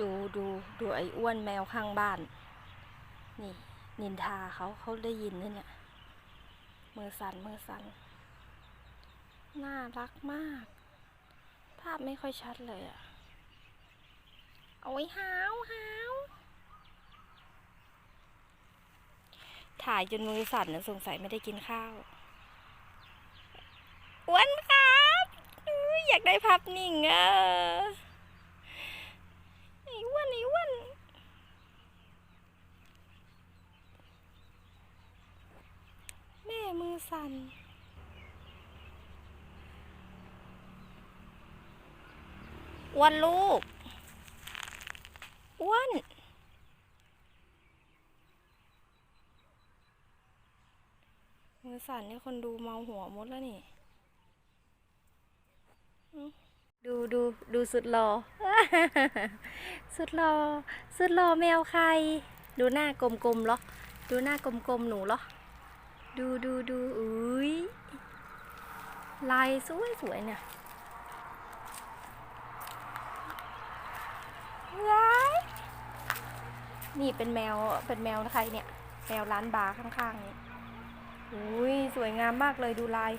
ดูดูดูไอ้อ้วนแมวข้างบ้าน นี่ นินทาเขาเขาได้ยินนี่เนี่ย มือสั่นมือสั่นน่ารักมาก ภาพไม่ค่อยชัดเลยอะโอ้ยหาวหาวถ่ายจนมือสั่นนะสงสัยไม่ได้กินข้าวอ้วนครับ อยากได้ภาพนิ่งอะ วนไอ้อ้วนแม่มือสั่นอ้วนลูกอ้วนมือสั่นนี่คนดูเมาหัวหมดแล้วนี่อื้อ ดูดูสุดหล่อสุดหล่อสุดหล่อแมวใคร ดูหน้ากลมๆเหรอ ดูหน้ากลมๆหนูเหรอ ดูดูดูอุ้ยลายสวยสวยๆเนี่ยว้ายนี่เป็นแมวเป็นแมวใครเนี่ย แมวร้านบาร์ข้างๆนี่อุ้ยสวยงามมากเลยดูลาย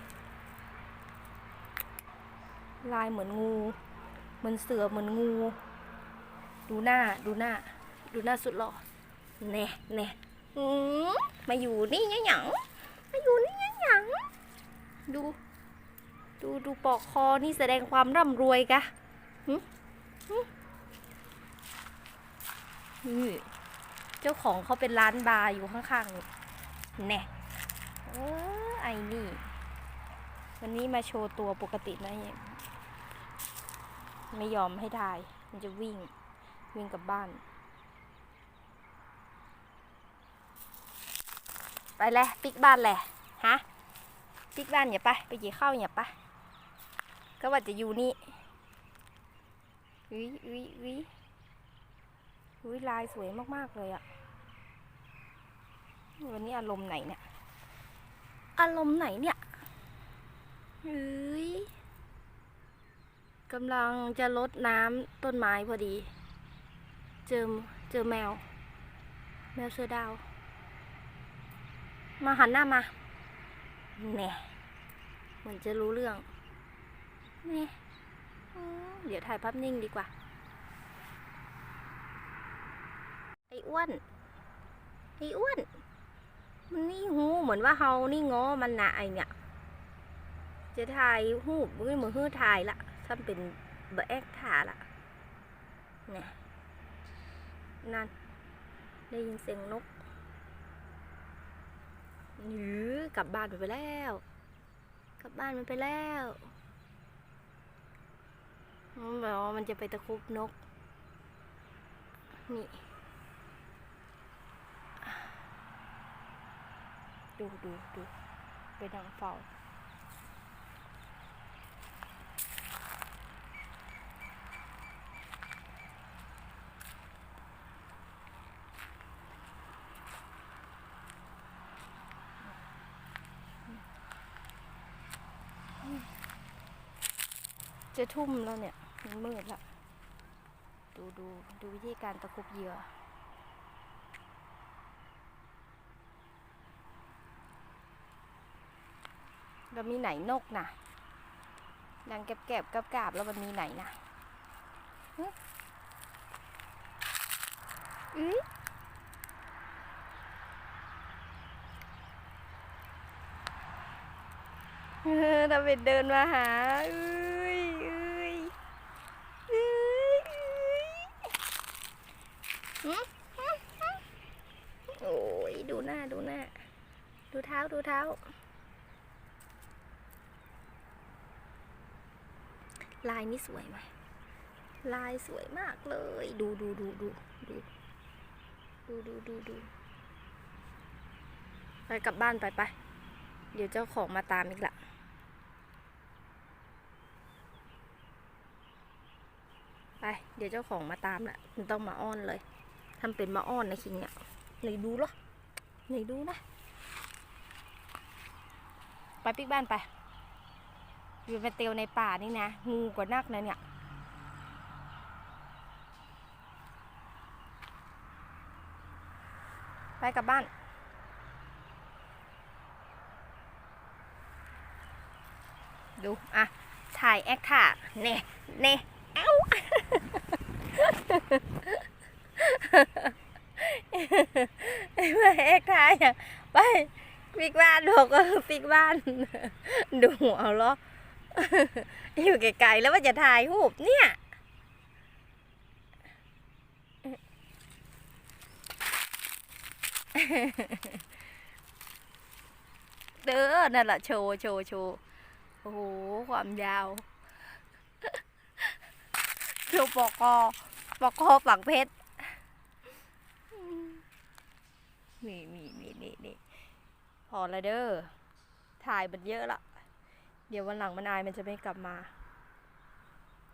ลายเหมือนงู เหมือนเสือเหมือนงู ดูหน้าดูหน้า ดูหน้าสุดหล่อแน่แน่มาอยู่นี่ยังหยังมาอยู่นี่ยังหยังดู ดูดูปอกคอนี่แสดงความร่ำรวยกะนี่เจ้าของเขาเป็นร้านบาร์อยู่ข้างๆนี่แน่เออไอ้นี่ วันนี้มาโชว์ตัวปกตินะเนี่ย ไม่ยอมให้ถ่ายมันจะวิ่ง วิ่งกลับบ้าน ไปเลยปิกบ้านแหละฮะปิกบ้านอย่าไปไปกี่ข้าวอย่าไปก็ว่าจะอยู่นี่อุ้ยอุ้ยอุ้ยอุ้ยลายสวยมาก ๆ เลยอะวันนี้อารมณ์ไหนเนี่ย อารมณ์ไหนเนี่ยเฮ้ย กำลังจะลดน้ำต้นไม้พอดี เจอเจอแมว แมวเสือดาว มาหันหน้ามาแน่เหมือนจะรู้เรื่องแน่อืมเดี๋ยวถ่ายภาพนิ่งดีกว่า ไอ้อ้วน ไอ้อ้วน มันนี่หูเหมือนว่าเฮานี่ง้อมันนะไอเนี่ย จะถ่ายหูมือมือหื้อถ่ายละ ถ้าเป็นเบอร์แอกถ่าละเนี่ยนั่น ได้ยินเสียงนกหรือกลับบ้านมันไปแล้ว กลับบ้านมันไปแล้วมันบอกว่ามันจะไปตะคุบนก นี่ ดูดูดูไปดังเฝ้า จะทุ่มแล้วเนี่ย มันมืดละ ดูดูดูวิธีการตะครุบเหยื่อแล้วมีไหนนกนะดังแกบแกบกับกาบแล้วมันมีไหนนะอื้อเออเราไปเดินมาหาเอ้ยเอ้ยเอ้ยเอ้ยหึหึหึ โอ้ยดูหน้าดูหน้า ดูเท้าดูเท้า ลายนี่สวยไหมลายสวยมากเลย ดูดูดูดูดูดูดูดูดูไปกลับบ้านไปไป เดี๋ยวเจ้าของมาตามอีกละไป เดี๋ยวเจ้าของมาตามละมันต้องมาอ้อนเลย ทำเป็นมาอ้อนนะคิงเนี่ยไหนดูหรอไหนดูนะ ไปปิกบ้านไปอยู่เป็นเตียวในป่านี่นะ งูกว่านักนะเนี่ยไปกลับบ้าน ดู อะ ถ่ายแอคท่าเน่เน่ แอคท่าอย่างไปปิกบ้านบอกว่าปิกบ้าน ดูเอาล้ออยู่ไกลๆแล้วว่าจะถ่ายรูปเนี่ยเด้อนั่นแหละโชว์โชว์โชว์โอ้โห ความยาวดูปอกคอปอกคอฝั่งเพชร นี่นี่นี่นี่นี่พอแล้วเด้อถ่ายมันเยอะละ เดี๋ยววันหลังมันอายมันจะไม่กลับมา